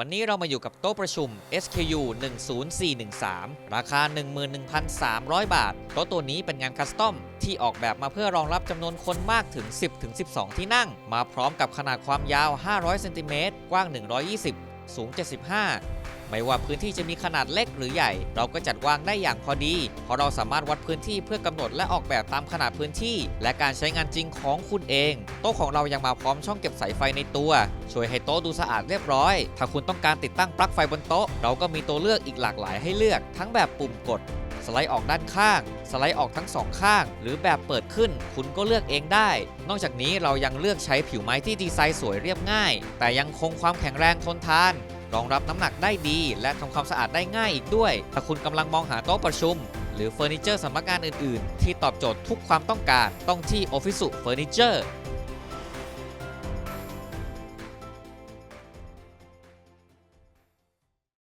วันนี้เรามาอยู่กับโต๊ะประชุม SKU 10413 ราคา 11,300 บาท โต๊ะตัวนี้เป็นงานคัสตอมที่ออกแบบมาเพื่อรองรับจำนวนคนมากถึง 10-12 ที่นั่ง มาพร้อมกับขนาดความยาว 500 เซนติเมตร กว้าง 120 สูง 75 ไม่ว่าพื้นที่จะมีขนาดเล็กหรือใหญ่ เราก็จัดวางได้อย่างพอดี เพราะเราสามารถวัดพื้นที่เพื่อกำหนดและออกแบบตามขนาดพื้นที่ และการใช้งานจริงของคุณเอง โต๊ะของเรายังมาพร้อมช่องเก็บสายไฟในตัว ช่วยให้โต๊ะดูสะอาดเรียบร้อย ถ้าคุณต้องการติดตั้งปลั๊กไฟบนโต๊ะ เราก็มีตัวเลือกอีกหลากหลายให้เลือก ทั้งแบบปุ่มกดสไลด์ออกด้านข้าง สไลด์ออกทั้งสองข้าง หรือแบบเปิดขึ้น คุณก็เลือกเองได้ นอกจากนี้เรายังเลือกใช้ผิวไม้ที่ดีไซน์สวยเรียบง่าย แต่ยังคงความแข็งแรงทนทาน รองรับน้ำหนักได้ดี และทำความสะอาดได้ง่ายอีกด้วย ถ้าคุณกำลังมองหาโต๊ะประชุม หรือเฟอร์นิเจอร์สำนักงานอื่น ๆ ที่ตอบโจทย์ทุกความต้องการ ต้องที่ Office Furniture